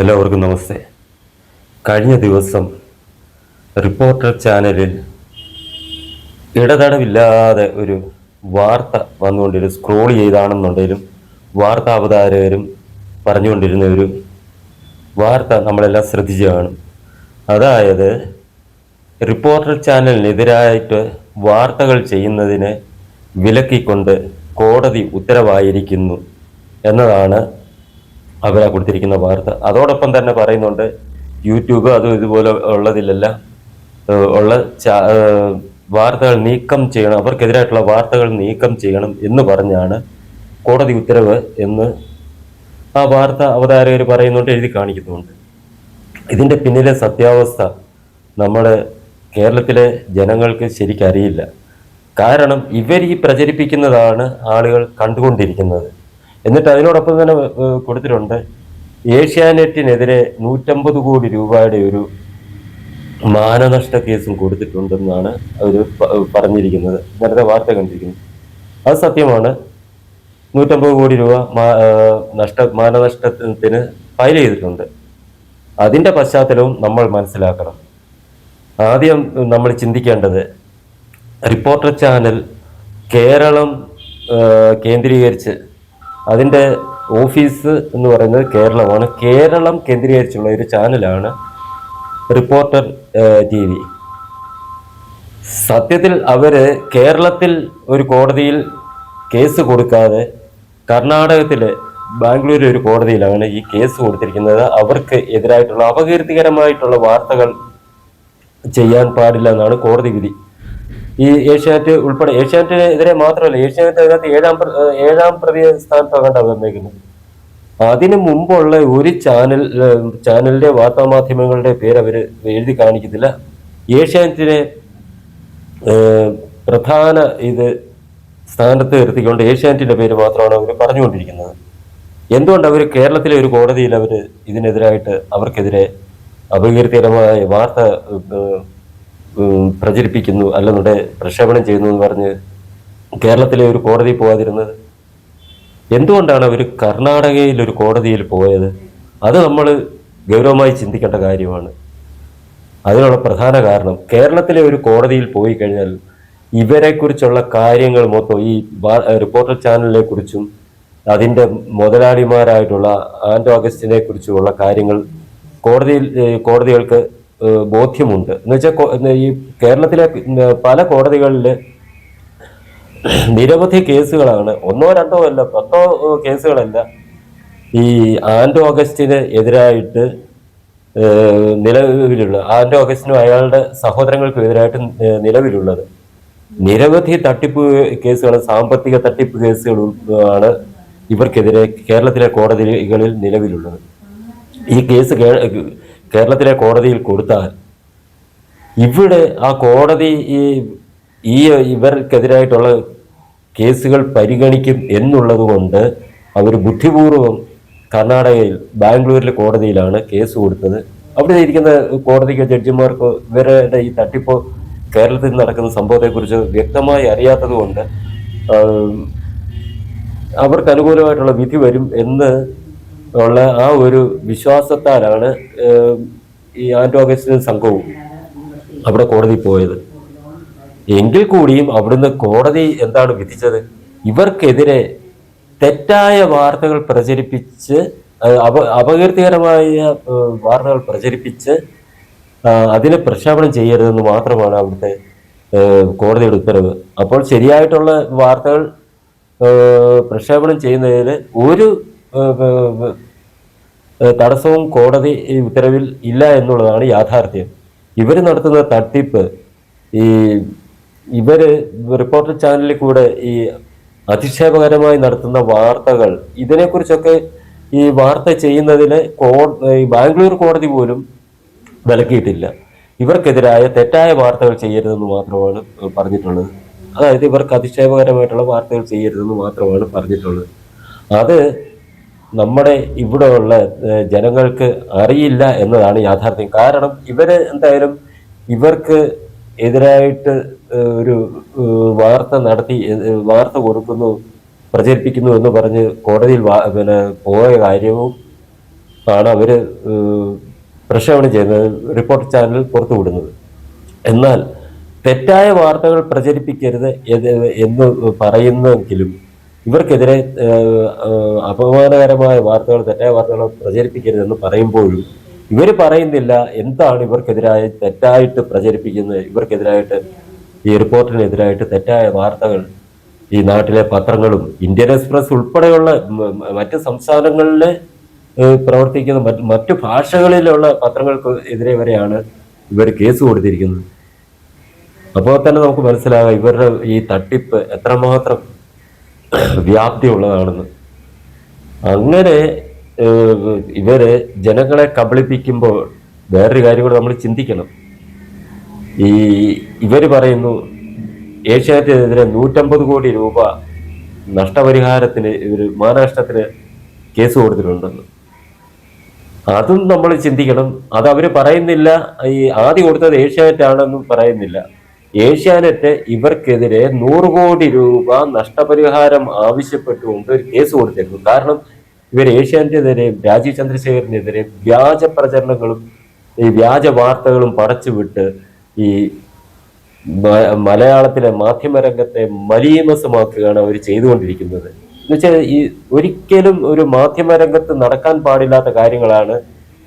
എല്ലാവർക്കും നമസ്തേ. കഴിഞ്ഞ ദിവസം റിപ്പോർട്ടർ ചാനലിൽ ഇടതടവില്ലാതെ ഒരു വാർത്ത വന്നുകൊണ്ടിരുന്നു. സ്ക്രോൾ ചെയ്താണെന്നുണ്ടെങ്കിലും വാർത്താ അവതാരകരും പറഞ്ഞുകൊണ്ടിരുന്ന ഒരു വാർത്ത നമ്മളെല്ലാം ശ്രദ്ധിച്ചു കാണും അതായത് റിപ്പോർട്ടർ ചാനലിനെതിരായിട്ട് വാർത്തകൾ ചെയ്യുന്നതിനെ വിലക്കിക്കൊണ്ട് കോടതി ഉത്തരവായിരിക്കുന്നു എന്നതാണ് അവരാ കൊടുത്തിരിക്കുന്ന വാർത്ത. അതോടൊപ്പം തന്നെ പറയുന്നുണ്ട് യൂട്യൂബ് അതും ഇതുപോലെ ഉള്ളതിലെല്ലാം ഉള്ള വാർത്തകൾ നീക്കം ചെയ്യണം അവർക്കെതിരായിട്ടുള്ള വാർത്തകൾ നീക്കം ചെയ്യണം എന്ന് പറഞ്ഞാണ് കോടതി ഉത്തരവ് എന്ന് ആ വാർത്ത അവതാരകർ പറയുന്നുണ്ട് എഴുതി കാണിക്കുന്നുണ്ട്. ഇതിന്റെ പിന്നിലെ സത്യാവസ്ഥ നമ്മുടെ കേരളത്തിലെ ജനങ്ങൾക്ക് ശരിക്കറിയില്ല. കാരണം ഇവർ ഈ പ്രചരിപ്പിക്കുന്നതാണ് ആളുകൾ കണ്ടുകൊണ്ടിരിക്കുന്നത്. എന്നിട്ട് അതിനോടൊപ്പം തന്നെ കൊടുത്തിട്ടുണ്ട്. ഏഷ്യാനെറ്റിനെതിരെ നൂറ്റമ്പത് കോടി രൂപയുടെ ഒരു മാനനഷ്ട കേസും കൊടുത്തിട്ടുണ്ടെന്നാണ് അവർ പറഞ്ഞിരിക്കുന്നത്. നേരത്തെ വാർത്ത കണ്ടിരിക്കുന്നത് അത് സത്യമാണ്. നൂറ്റമ്പത് കോടി രൂപ നഷ്ട മാനനഷ്ടത്തിന് ഫയൽ ചെയ്തിട്ടുണ്ട്. അതിന്റെ പശ്ചാത്തലവും നമ്മൾ മനസ്സിലാക്കണം. ആദ്യം നമ്മൾ ചിന്തിക്കേണ്ടത് റിപ്പോർട്ടർ ചാനൽ കേരളം കേന്ദ്രീകരിച്ച് അതിന്റെ ഓഫീസ് എന്ന് പറയുന്നത് കേരളമാണ്. കേരളം കേന്ദ്രീകരിച്ചുള്ള ഒരു ചാനലാണ് റിപ്പോർട്ടർ ടി വി. സത്യത്തിൽ അവർ കേരളത്തിൽ ഒരു കോടതിയിൽ കേസ് കൊടുക്കാതെ കർണാടകത്തിൽ ബാംഗ്ലൂർ ഒരു കോടതിയിലാണ് ഈ കേസ് കൊടുത്തിരിക്കുന്നത്. അവർക്ക് എതിരായിട്ടുള്ള അപകീർത്തികരമായിട്ടുള്ള വാർത്തകൾ ചെയ്യാൻ പാടില്ല എന്നാണ് കോടതി വിധി. ഈ ഏഷ്യാനെറ്റ് ഉൾപ്പെടെ ഏഷ്യാനെറ്റിനെതിരെ മാത്രമല്ല ഏഷ്യാനെറ്റ് അതിനകത്ത് ഏഴാം ഏഴാം പ്രതി സ്ഥാനത്താണ് വന്നേക്കുന്നത്. അതിനു മുമ്പുള്ള ഒരു ചാനൽ ചാനലിന്റെ വാർത്താമാധ്യമങ്ങളുടെ പേര് അവർ എഴുതി കാണിക്കുന്നില്ല ഏഷ്യാനെറ്റിനെ പ്രധാന ഇത് സ്ഥാനത്ത് നിർത്തിക്കൊണ്ട് ഏഷ്യാനെറ്റിന്റെ പേര് മാത്രമാണ് അവർ പറഞ്ഞുകൊണ്ടിരിക്കുന്നത്. എന്തുകൊണ്ട് അവർ കേരളത്തിലെ ഒരു കോടതിയിൽ അവർ ഇതിനെതിരായിട്ട് അവർക്കെതിരെ അപകീർത്തികരമായ വാർത്ത പ്രചരിപ്പിക്കുന്നു അല്ലെന്നുടെ പ്രക്ഷേപണം ചെയ്യുന്നു എന്ന് പറഞ്ഞ് കേരളത്തിലെ ഒരു കോടതി പോകാതിരുന്നത് എന്തുകൊണ്ടാണ് അവർ കർണാടകയിൽ ഒരു കോടതിയിൽ പോയത്? അത് നമ്മൾ ഗൗരവമായി ചിന്തിക്കേണ്ട കാര്യമാണ്. അതിനുള്ള പ്രധാന കാരണം കേരളത്തിലെ ഒരു കോടതിയിൽ പോയി കഴിഞ്ഞാൽ ഇവരെക്കുറിച്ചുള്ള കാര്യങ്ങൾ മൊത്തം ഈ റിപ്പോർട്ടർ ചാനലിനെ കുറിച്ചും അതിന്റെ മുതലാളിമാരായിട്ടുള്ള ആൻഡ് ഓഗസ്റ്റിനെ കുറിച്ചുമുള്ള കാര്യങ്ങൾ കോടതിയിൽ കോടതികൾക്ക് ബോധ്യമുണ്ട്. എന്ന് വെച്ചാൽ ഈ കേരളത്തിലെ പല കോടതികളിൽ നിരവധി കേസുകളാണ്. ഒന്നോ രണ്ടോ അല്ല പത്തോ കേസുകളല്ല. ഈ ആൻഡോ ഓഗസ്റ്റിന് എതിരായിട്ട് നിലവിലുള്ള ആൻഡോ ഓഗസ്റ്റിനും അയാളുടെ സഹോദരങ്ങൾക്കും എതിരായിട്ട് നിലവിലുള്ളത്. നിരവധി തട്ടിപ്പ് കേസുകൾ സാമ്പത്തിക തട്ടിപ്പ് കേസുകൾ ആണ് ഇവർക്കെതിരെ കേരളത്തിലെ കോടതികളിൽ നിലവിലുള്ളത്. ഈ കേസ് കേരളത്തിലെ കോടതിയിൽ കൊടുത്താൽ ഇവിടെ ആ കോടതി ഈ ഈ ഇവർക്കെതിരായിട്ടുള്ള കേസുകൾ പരിഗണിക്കും എന്നുള്ളത് കൊണ്ട് അവർ ബുദ്ധിപൂർവം കർണാടകയിൽ ബാംഗ്ലൂരിലെ കോടതിയിലാണ് കേസ് കൊടുത്തത്. അവിടെ ഇരിക്കുന്ന കോടതിക്ക് ജഡ്ജിമാർക്ക് ഇവരുടെ ഈ തട്ടിപ്പ് കേരളത്തിൽ നടക്കുന്ന സംഭവത്തെക്കുറിച്ച് വ്യക്തമായി അറിയാത്തത് കൊണ്ട് അവർക്ക് അനുകൂലമായിട്ടുള്ള വിധി വരും എന്ന് ഉള്ള ആ ഒരു വിശ്വാസത്താലാണ് ഈ ആന്റോ അഗസ്റ്റിനും സംഘവും അവിടെ കോടതി പോയത്. എങ്കിൽ കൂടിയും അവിടുന്ന് കോടതി എന്താണ് വിധിച്ചത്? ഇവർക്കെതിരെ തെറ്റായ വാർത്തകൾ പ്രചരിപ്പിച്ച് അപ അപകീർത്തികരമായ വാർത്തകൾ പ്രചരിപ്പിച്ച് അതിനെ പ്രക്ഷേപണം ചെയ്യരുതെന്ന് മാത്രമാണ് അവിടുത്തെ കോടതിയുടെ ഉത്തരവ്. അപ്പോൾ ശരിയായിട്ടുള്ള വാർത്തകൾ പ്രക്ഷേപണം ചെയ്യുന്നതിൽ ഒരു തടസ്സവും കോടതി ഉത്തരവിൽ ഇല്ല എന്നുള്ളതാണ് യാഥാർത്ഥ്യം. ഇവർ നടത്തുന്ന തട്ടിപ്പ് ഈ ഇവർ റിപ്പോർട്ടർ ചാനലിൽ കൂടെ ഈ അധിക്ഷേപകരമായി നടത്തുന്ന വാർത്തകൾ ഇതിനെക്കുറിച്ചൊക്കെ ഈ വാർത്ത ചെയ്യുന്നതിന് കോ ബാംഗ്ലൂർ കോടതി പോലും വിലക്കിയിട്ടില്ല. ഇവർക്കെതിരായ തെറ്റായ വാർത്തകൾ ചെയ്യരുതെന്ന് മാത്രമാണ് പറഞ്ഞിട്ടുള്ളത്. അതായത് ഇവർക്ക് അധിക്ഷേപകരമായിട്ടുള്ള വാർത്തകൾ ചെയ്യരുതെന്ന് മാത്രമാണ് പറഞ്ഞിട്ടുള്ളത്. അത് നമ്മുടെ ഇവിടെയുള്ള ജനങ്ങൾക്ക് അറിയില്ല എന്നതാണ് യാഥാർത്ഥ്യം. കാരണം ഇവർ എന്തായാലും ഇവർക്ക് എതിരായിട്ട് ഒരു വാർത്ത നടത്തി വാർത്ത കൊടുക്കുന്നു പ്രചരിപ്പിക്കുന്നു എന്ന് പറഞ്ഞ് കോടതിയിൽ പിന്നെ പോയ കാര്യവും ആണ് അവർ പ്രക്ഷേപണം ചെയ്യുന്നത് റിപ്പോർട്ട് ചാനൽ പുറത്തുവിടുന്നത് എന്നാൽ തെറ്റായ വാർത്തകൾ പ്രചരിപ്പിക്കരുത് എന്ന് പറയുന്നെങ്കിലും ഇവർക്കെതിരെ അപമാനകരമായ വാർത്തകൾ തെറ്റായ വാർത്തകൾ പ്രചരിപ്പിക്കരുതെന്ന് പറയുമ്പോഴും ഇവർ പറയുന്നില്ല എന്താണ് ഇവർക്കെതിരായ തെറ്റായിട്ട് പ്രചരിപ്പിക്കുന്നത്. ഇവർക്കെതിരായിട്ട് ഈ റിപ്പോർട്ടിനെതിരായിട്ട് തെറ്റായ വാർത്തകൾ ഈ നാട്ടിലെ പത്രങ്ങളും ഇന്ത്യൻ എക്സ്പ്രസ് ഉൾപ്പെടെയുള്ള മറ്റ് സംസ്ഥാനങ്ങളിൽ പ്രവർത്തിക്കുന്ന മറ്റ് മറ്റു ഭാഷകളിലുള്ള പത്രങ്ങൾക്ക് എതിരെ വരെയാണ് ഇവർ കേസ് കൊടുത്തിരിക്കുന്നത്. അപ്പോൾ തന്നെ നമുക്ക് മനസ്സിലാകാം ഇവരുടെ ഈ തട്ടിപ്പ് എത്രമാത്രം വ്യാപ്തിയുള്ളതാണെന്ന്. അങ്ങനെ ഇവരെ ജനങ്ങളെ കബളിപ്പിക്കുമ്പോൾ വേറൊരു കാര്യം കൂടെ നമ്മൾ ചിന്തിക്കണം. ഈ ഇവർ പറയുന്നു ഏഷ്യാനെതിരെ നൂറ്റമ്പത് കോടി രൂപ നഷ്ടപരിഹാരത്തിന് ഇവർ മാനനഷ്ടത്തിന് കേസ് കൊടുത്തിട്ടുണ്ടെന്ന്. അതും നമ്മൾ ചിന്തിക്കണം. അത് അവർ പറയുന്നില്ല. ഈ ആദ്യം കൊടുത്തത് ഏഷ്യാനെറ്റ് ആണെന്നും പറയുന്നില്ല. ഏഷ്യാനെറ്റ് ഇവർക്കെതിരെ നൂറ് കോടി രൂപ നഷ്ടപരിഹാരം ആവശ്യപ്പെട്ടുകൊണ്ട് ഒരു കേസ് കൊടുത്തിരുന്നു. കാരണം ഇവർ ഏഷ്യാനെറ്റിനെതിരെ രാജീവ് ചന്ദ്രശേഖരനെതിരെ വ്യാജ പ്രചരണങ്ങളും ഈ വ്യാജ വാർത്തകളും പടച്ചുവിട്ട് ഈ മലയാളത്തിലെ മാധ്യമരംഗത്തെ മലീമസമാക്കുകയാണ് അവർ ചെയ്തുകൊണ്ടിരിക്കുന്നത്. എന്നുവെച്ചാൽ ഈ ഒരിക്കലും ഒരു മാധ്യമരംഗത്ത് നടക്കാൻ പാടില്ലാത്ത കാര്യങ്ങളാണ്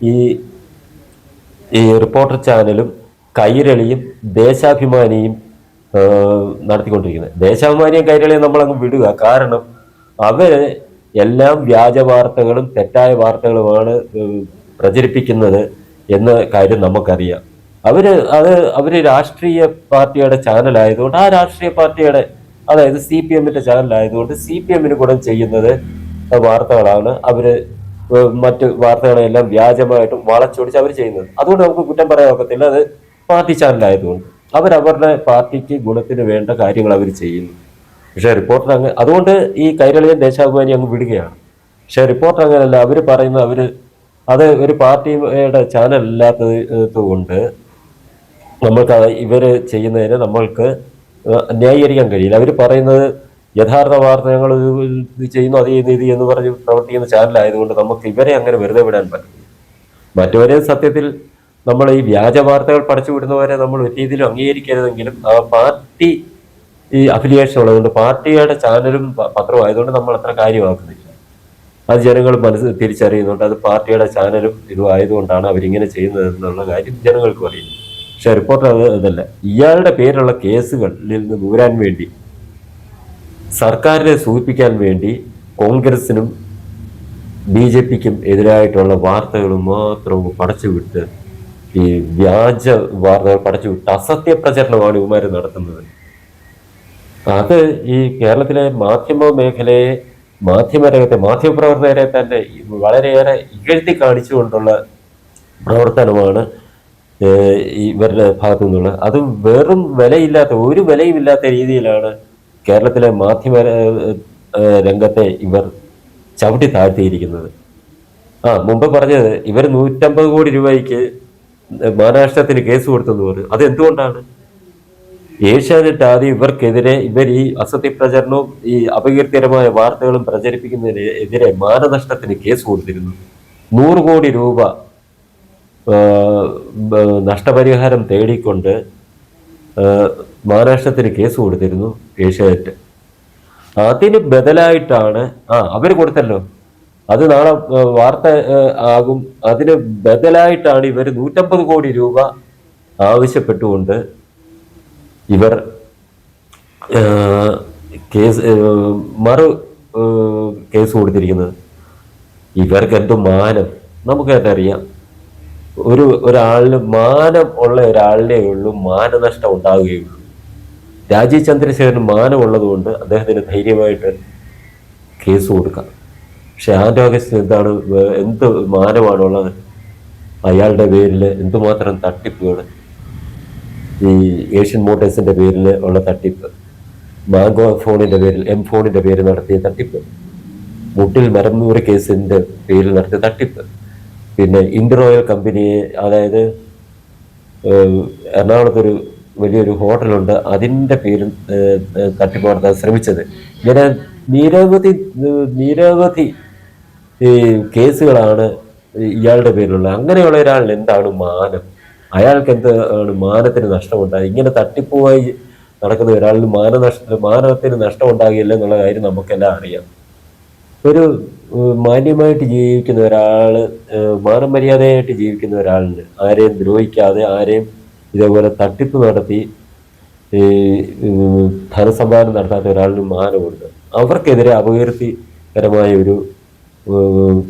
ഈ ഈ റിപ്പോർട്ടർ ചാനലും കൈരളിയും ദേശാഭിമാനിയും നടത്തിക്കൊണ്ടിരിക്കുന്നത്. ദേശാഭിമാനിയും കൈരളിയും നമ്മളങ്ങ് വിടുക. കാരണം അവർ എല്ലാം വ്യാജ വാർത്തകളും തെറ്റായ വാർത്തകളുമാണ് പ്രചരിപ്പിക്കുന്നത് എന്ന കാര്യം നമുക്കറിയാം. അവർ അത് അവർ രാഷ്ട്രീയ പാർട്ടിയുടെ ചാനലായതുകൊണ്ട് ആ രാഷ്ട്രീയ പാർട്ടിയുടെ അതായത് സി പി എമ്മിന്റെ ചാനലായതുകൊണ്ട് സി പി എമ്മിന് കൂടെ ചെയ്യുന്നത് വാർത്തകളാണ്. അവർ മറ്റ് വാർത്തകളെല്ലാം വ്യാജമായിട്ടും വളച്ചൊടിച്ച് അവർ ചെയ്യുന്നത്. അതുകൊണ്ട് നമുക്ക് കുറ്റം പറയാൻ ഒക്കത്തില്ല. അത് പാർട്ടി ചാനലായതുകൊണ്ട് അവരവരുടെ പാർട്ടിക്ക് ഗുണത്തിന് വേണ്ട കാര്യങ്ങൾ അവർ ചെയ്യുന്നു. പക്ഷേ റിപ്പോർട്ടർ അങ്ങ് അതുകൊണ്ട് ഈ കൈരളിയൻ ദേശാഭിമാനി അങ്ങ് വിടുകയാണ്. പക്ഷേ റിപ്പോർട്ടർ അങ്ങനെയല്ല അവർ പറയുന്നത് അവർ അത് ഒരു പാർട്ടിയുടെ ചാനൽ അല്ലാത്തത് കൊണ്ട് നമ്മൾക്ക് ഇവർ ചെയ്യുന്നതിന് നമ്മൾക്ക് ന്യായീകരിക്കാൻ കഴിയില്ല. അവർ പറയുന്നത് യഥാർത്ഥ വാർത്ത ഞങ്ങൾ ഇത് ചെയ്യുന്നു അത് ചെയ്യുന്നു ഇത് എന്ന് പറഞ്ഞ് പ്രവർത്തിക്കുന്ന ചാനലായതുകൊണ്ട് നമുക്ക് ഇവരെ അങ്ങനെ വെറുതെ വിടാൻ പറ്റില്ല. മറ്റുവരെ സത്യത്തിൽ നമ്മൾ ഈ വ്യാജ വാർത്തകൾ പടച്ചു വിടുന്നവരെ നമ്മൾ ഒരു രീതിയിലും അംഗീകരിക്കരുതെങ്കിലും ആ പാർട്ടി ഈ അഫിലിയേഷൻ ഉള്ളതുകൊണ്ട് പാർട്ടിയുടെ ചാനലും പത്രവും ആയതുകൊണ്ട് നമ്മൾ അത്ര കാര്യമാക്കുന്നില്ല. അത് ജനങ്ങൾ മനസ്സ് തിരിച്ചറിയുന്നുണ്ട് അത് പാർട്ടിയുടെ ചാനലും ഇതും ആയതുകൊണ്ടാണ് അവരിങ്ങനെ ചെയ്യുന്നത് എന്നുള്ള കാര്യം ജനങ്ങൾക്ക് അറിയും പക്ഷെ റിപ്പോർട്ടർ അത് അതല്ല. ഇയാളുടെ പേരുള്ള കേസുകളിൽ നിന്ന് ദൂരാൻ വേണ്ടി സർക്കാരിനെ സൂചിപ്പിക്കാൻ വേണ്ടി കോൺഗ്രസിനും ബി ജെ പിക്കും എതിരായിട്ടുള്ള വാർത്തകൾ മാത്രം പടച്ചുവിട്ട് ഈ വ്യാജ വാർത്തകൾ പടച്ചുവിട്ട് അസത്യ പ്രചരണമാണ് ഇവന്മാർ നടത്തുന്നത്. അത് ഈ കേരളത്തിലെ മാധ്യമ മേഖലയെ മാധ്യമരംഗത്തെ മാധ്യമപ്രവർത്തകരെ തന്നെ വളരെയേറെ ഇകഴ്ത്തി കാണിച്ചുകൊണ്ടുള്ള പ്രവർത്തനമാണ് ഇവരുടെ ഭാഗത്തു നിന്നുള്ളത് അത് വെറും വിലയില്ലാത്ത ഒരു വിലയും ഇല്ലാത്ത രീതിയിലാണ് കേരളത്തിലെ മാധ്യമ രംഗത്തെ ഇവർ ചവിട്ടി താഴ്ത്തിയിരിക്കുന്നത്. ആ മുമ്പ് പറഞ്ഞത് ഇവർ നൂറ്റമ്പത് കോടി രൂപയ്ക്ക് മാനനഷ്ടത്തിന് കേസ് കൊടുത്തെന്ന് പറഞ്ഞു അത് എന്തുകൊണ്ടാണ് ഏഷ്യാനെറ്റ് ആദ്യം ഇവർക്കെതിരെ ഇവർ ഈ അസത്യപ്രചരണവും ഈ അപകീർത്തികരമായ വാർത്തകളും പ്രചരിപ്പിക്കുന്നതിന് എതിരെ മാനനഷ്ടത്തിന് കേസ് കൊടുത്തിരുന്നു. നൂറ് കോടി രൂപ നഷ്ടപരിഹാരം തേടിക്കൊണ്ട് മഹാരാഷ്ട്രത്തിന് കേസ് കൊടുത്തിരുന്നു ഏഷ്യാനെറ്റ്. അതിന് ബദലായിട്ടാണ് ആ അവർ കൊടുത്തല്ലോ. അത് നാളെ വാർത്ത ആകും. അതിന് ബദലായിട്ടാണ് ഇവർ നൂറ്റമ്പത് കോടി രൂപ ആവശ്യപ്പെട്ടുകൊണ്ട് ഇവർ കേസ് മറു കേസ് കൊടുത്തിരിക്കുന്നത്. ഇവർക്ക് എന്തോ മാനം. നമുക്ക് അതറിയാം ഒരു ഒരാളിന് മാനം ഉള്ള ഒരാളിനെ ഉള്ളൂ മാനനഷ്ടം ഉണ്ടാവുകയുള്ളൂ രാജീവ് ചന്ദ്രശേഖരന് മാനമുള്ളത് കൊണ്ട് അദ്ദേഹത്തിന് ധൈര്യമായിട്ട് കേസ് കൊടുക്കാം. പക്ഷെ ആൻഡ് ഓഗസ്റ്റിന് എന്താണ് എന്ത് മാനമാണുള്ളത്? അയാളുടെ പേരിൽ എന്തുമാത്രം തട്ടിപ്പുകൾ ഈ ഏഷ്യൻ മോട്ടേഴ്സിന്റെ പേരിൽ ഉള്ള തട്ടിപ്പ് മാംഗോ ഫോണിന്റെ പേരിൽ എം ഫോണിന്റെ പേര് നടത്തിയ തട്ടിപ്പ് മുട്ടിൽ മരന്നൂർ കേസിന്റെ പേരിൽ നടത്തിയ തട്ടിപ്പ് പിന്നെ ഇൻഡ്രോയൽ കമ്പനിയെ അതായത് എറണാകുളത്തൊരു വലിയൊരു ഹോട്ടലുണ്ട് അതിന്റെ പേരിൽ തട്ടിപ്പ് നടത്താൻ ശ്രമിച്ചത്. ഇങ്ങനെ നിരവധി നിരവധി ഈ കേസുകളാണ് ഇയാളുടെ പേരിലുള്ള അങ്ങനെയുള്ള ഒരാളിന് എന്താണ് മാനം? അയാൾക്ക് എന്താണ് മാനത്തിന് നഷ്ടമുണ്ടായി? ഇങ്ങനെ തട്ടിപ്പുമായി നടക്കുന്ന ഒരാളിന് മാനനഷ്ട മാനത്തിന് നഷ്ടമുണ്ടാകില്ല എന്നുള്ള കാര്യം നമുക്കെല്ലാം അറിയാം. ഒരു മാന്യമായിട്ട് ജീവിക്കുന്ന ഒരാൾ മാനമര്യാദയായിട്ട് മാനം മര്യാദയായിട്ട് ജീവിക്കുന്ന ഒരാളിന് ആരെയും ദ്രോഹിക്കാതെ ആരെയും ഇതേപോലെ തട്ടിപ്പ് നടത്തി ഈ ധനസമ്പാദനം നടത്താത്ത ഒരാളിന് മാനമുണ്ട്. അവർക്കെതിരെ അപകീർത്തികരമായ ഒരു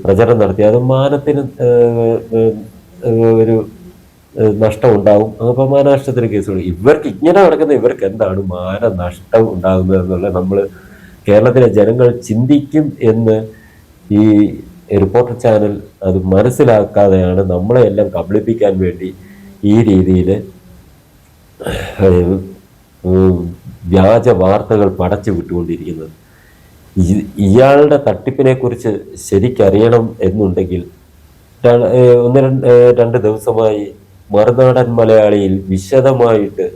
പ്രചരണം നടത്തി. അത് മാനത്തിന് ഒരു നഷ്ടം ഉണ്ടാവും. അപ്പോൾ മാനനഷ്ടത്തിന് കേസ് ഇവർക്ക് ഇങ്ങനെ നടക്കുന്ന ഇവർക്ക് എന്താണ് മാനനഷ്ടം ഉണ്ടാകുന്നത് എന്നുള്ള നമ്മൾ കേരളത്തിലെ ജനങ്ങൾ ചിന്തിക്കും എന്ന് ഈ റിപ്പോർട്ടർ ചാനൽ അത് മനസ്സിലാക്കാതെയാണ് നമ്മളെ എല്ലാം കബളിപ്പിക്കാൻ വേണ്ടി ഈ രീതിയിൽ വ്യാജ വാർത്തകൾ പടച്ചു വിട്ടുകൊണ്ടിരിക്കുന്നത്. ഇയാളുടെ തട്ടിപ്പിനെ കുറിച്ച് ശരിക്കറിയണം എന്നുണ്ടെങ്കിൽ ഒന്ന് രണ്ട് രണ്ട് ദിവസമായി മറുനാടൻ മലയാളിയിൽ വിശദമായിട്ട്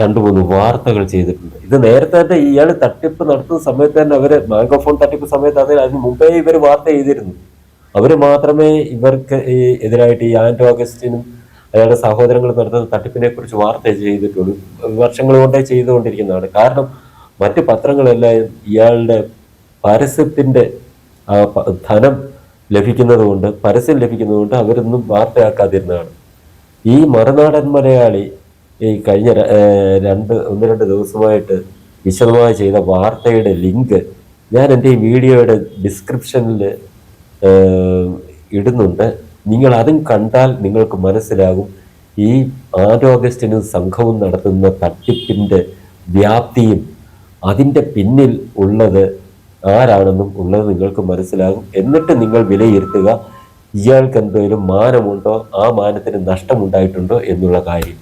രണ്ടു മൂന്ന് വാർത്തകൾ ചെയ്തിട്ടുണ്ട്. ഇത് നേരത്തെ തന്നെ ഇയാൾ തട്ടിപ്പ് നടത്തുന്ന സമയത്ത് തന്നെ അവർ ബാങ്ക് ഫോൺ തട്ടിപ്പ് സമയത്ത് അതിന് അതിന് മുമ്പേ ഇവർ വാർത്ത ചെയ്തിരുന്നു. അവർ മാത്രമേ ഇവർക്ക് ഈ എതിരായിട്ട് ഈ ആന്റോ അഗസ്റ്റിനും അയാളുടെ സഹോദരങ്ങൾ നടത്തുന്ന തട്ടിപ്പിനെ കുറിച്ച് വാർത്ത ചെയ്തിട്ടുള്ളൂ. വർഷങ്ങൾ കൊണ്ടേ ചെയ്തുകൊണ്ടിരിക്കുന്നതാണ്. കാരണം മറ്റ് പത്രങ്ങളെല്ലാം ഇയാളുടെ പരസ്യത്തിന്റെ ധനം ലഭിക്കുന്നത് കൊണ്ട് പരസ്യം ലഭിക്കുന്നത് കൊണ്ട് അവരൊന്നും വാർത്തയാക്കാതിരുന്നതാണ്. ഈ മറുനാടൻ മലയാളി ഈ കഴിഞ്ഞ രണ്ട് ഒന്ന് രണ്ട് ദിവസമായിട്ട് വിശദമായി ചെയ്ത വാർത്തയുടെ ലിങ്ക് ഞാൻ എന്റെ ഈ വീഡിയോയുടെ ഡിസ്ക്രിപ്ഷനിൽ ഇടുന്നുണ്ട്. നിങ്ങൾ അതും കണ്ടാൽ നിങ്ങൾക്ക് മനസ്സിലാകും. ഈ ആറ് ഓഗസ്റ്റിനും സംഘവും നടത്തുന്ന തട്ടിപ്പിന്റെ വ്യാപ്തിയും അതിന്റെ പിന്നിൽ ഉള്ളത് ആരാണെന്നും ഉള്ളത് നിങ്ങൾക്ക് മനസ്സിലാകും. എന്നിട്ട് നിങ്ങൾ വിലയിരുത്തുക ഇയാൾക്ക് എന്തെങ്കിലും മാനമുണ്ടോ? ആ മാനത്തിന് നഷ്ടമുണ്ടായിട്ടുണ്ടോ എന്നുള്ള കാര്യം.